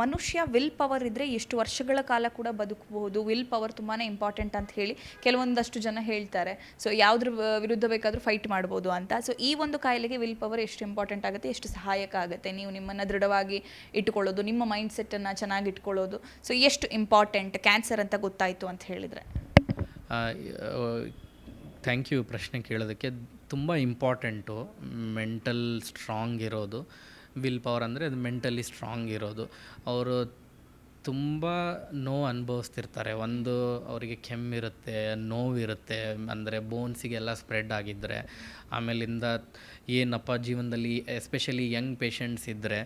ಮನುಷ್ಯ will power ಇದ್ದರೆ ಎಷ್ಟು ವರ್ಷಗಳ ಕಾಲ ಕೂಡ ಬದುಕಬಹುದು. ವಿಲ್ ಪವರ್ ತುಂಬಾ ಇಂಪಾರ್ಟೆಂಟ್ ಅಂತ ಹೇಳಿ ಕೆಲವೊಂದಷ್ಟು ಜನ ಹೇಳ್ತಾರೆ. ಸೊ ಯಾವುದ್ರ ವಿರುದ್ಧ ಬೇಕಾದರೂ ಫೈಟ್ ಮಾಡ್ಬೋದು ಅಂತ. ಸೊ ಈ ಒಂದು ಕಾಯಿಲೆಗೆ ವಿಲ್ ಪವರ್ ಎಷ್ಟು ಇಂಪಾರ್ಟೆಂಟ್ ಆಗುತ್ತೆ, ಎಷ್ಟು ಸಹಾಯಕ ಆಗುತ್ತೆ? ನೀವು ನಿಮ್ಮನ್ನು ದೃಢವಾಗಿ ಇಟ್ಕೊಳ್ಳೋದು ನಿಮ್ಮ ಮೈಂಡ್ ಸೆಟ್ಟನ್ನು ಚೆನ್ನಾಗಿ ಇಟ್ಕೊಳ್ಳೋದು. ಸೊ ಎಷ್ಟು ಇಂಪಾರ್ಟೆಂಟ್ ಕ್ಯಾನ್ಸರ್ ಅಂತ ಗೊತ್ತಾಯಿತು ಅಂತ ಹೇಳಿದರೆ. ಥ್ಯಾಂಕ್ ಯು ಪ್ರಶ್ನೆ ಕೇಳೋದಕ್ಕೆ. ತುಂಬ ಇಂಪಾರ್ಟೆಂಟು ಮೆಂಟಲ್ ಸ್ಟ್ರಾಂಗ್ ಇರೋದು. ವಿಲ್ ಪವರ್ ಅಂದರೆ ಅದು ಮೆಂಟಲಿ ಸ್ಟ್ರಾಂಗ್ ಇರೋದು. ಅವರು ತುಂಬ ನೋವು ಅನುಭವಿಸ್ತಿರ್ತಾರೆ. ಒಂದು ಅವರಿಗೆ ಕೆಮ್ಮಿರುತ್ತೆ ನೋವಿರುತ್ತೆ ಅಂದರೆ ಬೋನ್ಸಿಗೆಲ್ಲ ಸ್ಪ್ರೆಡ್ ಆಗಿದ್ದರೆ ಆಮೇಲಿಂದ ಏನಪ್ಪ ಜೀವನದಲ್ಲಿ ಎಸ್ಪೆಷಲಿ ಯಂಗ್ ಪೇಷಂಟ್ಸ್ ಇದ್ದರೆ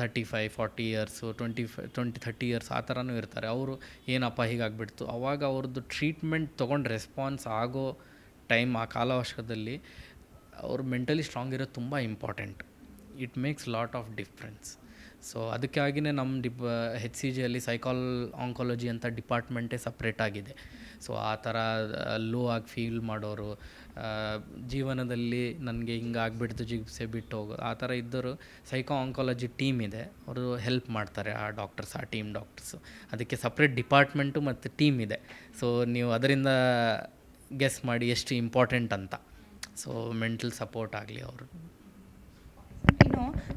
thirty five forty years twenty five twenty thirty years ಆ ಥರನೂ ಇರ್ತಾರೆ. ಅವರು ಏನಪ್ಪ ಹೀಗಾಗ್ಬಿಡ್ತು? ಅವಾಗ ಅವ್ರದ್ದು ಟ್ರೀಟ್ಮೆಂಟ್ ತೊಗೊಂಡು ರೆಸ್ಪಾನ್ಸ್ ಆಗೋ ಟೈಮ್ ಆ ಕಾಲಾವಕಾಶದಲ್ಲಿ ಅವರು ಮೆಂಟಲಿ ಸ್ಟ್ರಾಂಗ್ ಇರೋದು ತುಂಬ important it makes lot of difference so ಅದಕ್ಕಾಗಿಯೇ ನಮ್ಮ ಡಿಪ್ ಹೆಚ್ ಸಿ ಜಿಯಲ್ಲಿ ಸೈಕಾಲ್ ಆಂಕಾಲಜಿ ಅಂತ ಡಿಪಾರ್ಟ್ಮೆಂಟೇ ಸಪ್ರೇಟ್ ಆಗಿದೆ. ಸೊ ಆ ಥರ ಲೋ ಆಗಿ ಫೀಲ್ ಮಾಡೋರು ಜೀವನದಲ್ಲಿ ನನಗೆ ಹಿಂಗೆ ಆಗಿಬಿಡ್ತು, ಜಿಗ್ಸೆ ಬಿಟ್ಟು ಹೋಗೋ, ಆ ಥರ ಇದ್ದರು ಸೈಕೋ ಆಂಕಾಲಜಿ ಟೀಮ್ ಇದೆ. ಅವರು ಹೆಲ್ಪ್ ಮಾಡ್ತಾರೆ ಆ ಡಾಕ್ಟರ್ಸ್ ಆ ಟೀಮ್ ಡಾಕ್ಟರ್ಸು ಅದಕ್ಕೆ ಸಪ್ರೇಟ್ ಡಿಪಾರ್ಟ್ಮೆಂಟು ಮತ್ತು ಟೀಮ್ ಇದೆ. ಸೊ ನೀವು ಅದರಿಂದ ಗೆಸ್ ಮಾಡಿ ಎಷ್ಟು ಇಂಪಾರ್ಟೆಂಟ್ ಅಂತ. ಸೊ ಮೆಂಟಲ್ ಸಪೋರ್ಟ್ ಆಗಲಿ ಅವರು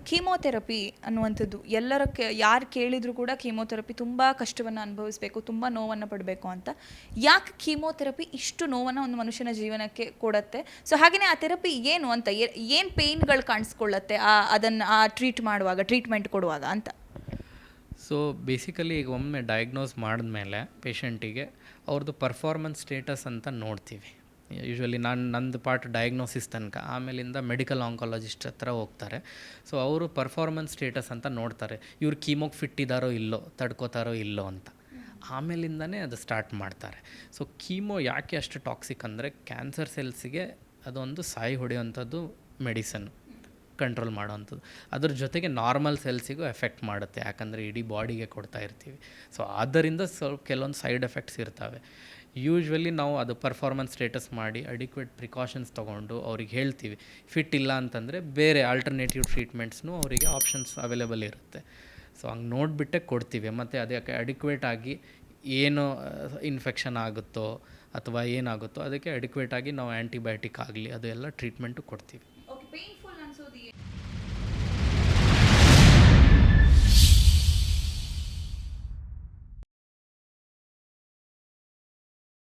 ಕೀಮೋಥೆರಪಿ ಅನ್ನುವಂಥದ್ದು, ಎಲ್ಲರ ಯಾರು ಕೇಳಿದರೂ ಕೂಡ ಕೀಮೋಥೆರಪಿ ತುಂಬ ಕಷ್ಟವನ್ನು ಅನುಭವಿಸಬೇಕು, ತುಂಬ ನೋವನ್ನು ಪಡಬೇಕು ಅಂತ. ಯಾಕೆ ಕೀಮೋಥೆರಪಿ ಇಷ್ಟು ನೋವನ್ನು ಒಂದು ಮನುಷ್ಯನ ಜೀವನಕ್ಕೆ ಕೊಡುತ್ತೆ? ಸೊ ಹಾಗೆಯೇ ಆ ಥೆರಪಿ ಏನು ಅಂತ ಏನು ಪೇಯ್ನ್ಗಳು ಕಾಣಿಸ್ಕೊಳ್ಳುತ್ತೆ ಆ, ಅದನ್ನು, ಆ ಟ್ರೀಟ್ ಮಾಡುವಾಗ, ಟ್ರೀಟ್ಮೆಂಟ್ ಕೊಡುವಾಗ ಅಂತ? ಸೊ ಬೇಸಿಕಲಿ ಈಗ ಒಮ್ಮೆ ಡಯಾಗ್ನೋಸ್ ಮಾಡಿದ್ಮೇಲೆ ಪೇಷಂಟಿಗೆ ಅವ್ರದ್ದು ಪರ್ಫಾರ್ಮೆನ್ಸ್ ಸ್ಟೇಟಸ್ ಅಂತ ನೋಡ್ತೀವಿ. ಯೂಶ್ವಲಿ ನಾನು, ನಂದು ಪಾರ್ಟ್ ಡಯಾಗ್ನೋಸಿಸ್ ತನಕ. ಆಮೇಲಿಂದ ಮೆಡಿಕಲ್ ಆಂಕಾಲಜಿಸ್ಟ್ ಹತ್ರ ಹೋಗ್ತಾರೆ. ಸೊ ಅವರು ಪರ್ಫಾರ್ಮೆನ್ಸ್ ಸ್ಟೇಟಸ್ ಅಂತ ನೋಡ್ತಾರೆ. ಇವ್ರು ಕೀಮೋಗೆ ಫಿಟ್ ಇದ್ದಾರೋ ಇಲ್ಲೋ, ತಡ್ಕೋತಾರೋ ಇಲ್ಲೋ ಅಂತ. ಆಮೇಲಿಂದನೇ ಅದು ಸ್ಟಾರ್ಟ್ ಮಾಡ್ತಾರೆ. ಸೊ ಕೀಮೋ ಯಾಕೆ ಅಷ್ಟು ಟಾಕ್ಸಿಕ್ ಅಂದರೆ ಕ್ಯಾನ್ಸರ್ ಸೆಲ್ಸಿಗೆ ಅದೊಂದು ಸಾಯಿ ಹೊಡೆಯುವಂಥದ್ದು ಮೆಡಿಸನ್ ಕಂಟ್ರೋಲ್ ಮಾಡೋವಂಥದ್ದು. ಅದ್ರ ಜೊತೆಗೆ ನಾರ್ಮಲ್ ಸೆಲ್ಸಿಗೂ ಎಫೆಕ್ಟ್ ಮಾಡುತ್ತೆ. ಯಾಕಂದರೆ ಇಡೀ ಬಾಡಿಗೆ ಕೊಡ್ತಾ ಇರ್ತೀವಿ. ಸೊ ಆದ್ದರಿಂದ ಸ್ವಲ್ಪ ಕೆಲವೊಂದು ಸೈಡ್ ಎಫೆಕ್ಟ್ಸ್ ಇರ್ತವೆ. ಯೂಶ್ವಲಿ ನಾವು ಅದು ಪರ್ಫಾರ್ಮೆನ್ಸ್ ಸ್ಟೇಟಸ್ ಮಾಡಿ ಅಡಿಕ್ವೇಟ್ ಪ್ರಿಕಾಷನ್ಸ್ ತೊಗೊಂಡು ಅವ್ರಿಗೆ ಹೇಳ್ತೀವಿ. ಫಿಟ್ ಇಲ್ಲ ಅಂತಂದರೆ ಬೇರೆ ಆಲ್ಟರ್ನೇಟಿವ್ ಟ್ರೀಟ್ಮೆಂಟ್ಸ್ನು ಅವರಿಗೆ ಆಪ್ಷನ್ಸ್ ಅವೈಲೇಬಲ್ ಇರುತ್ತೆ. ಸೊ ಹಂಗೆ ನೋಡಿಬಿಟ್ಟೆ ಕೊಡ್ತೀವಿ. ಮತ್ತು ಅದಕ್ಕೆ ಅಡಿಕ್ವೇಟ್ ಆಗಿ ಏನು ಇನ್ಫೆಕ್ಷನ್ ಆಗುತ್ತೋ ಅಥವಾ ಏನಾಗುತ್ತೋ ಅದಕ್ಕೆ ಅಡಿಕ್ವೇಟ್ ಆಗಿ ನಾವು ಆ್ಯಂಟಿಬಯೋಟಿಕ್ ಆಗಲಿ ಅದು ಎಲ್ಲ ಟ್ರೀಟ್ಮೆಂಟು ಕೊಡ್ತೀವಿ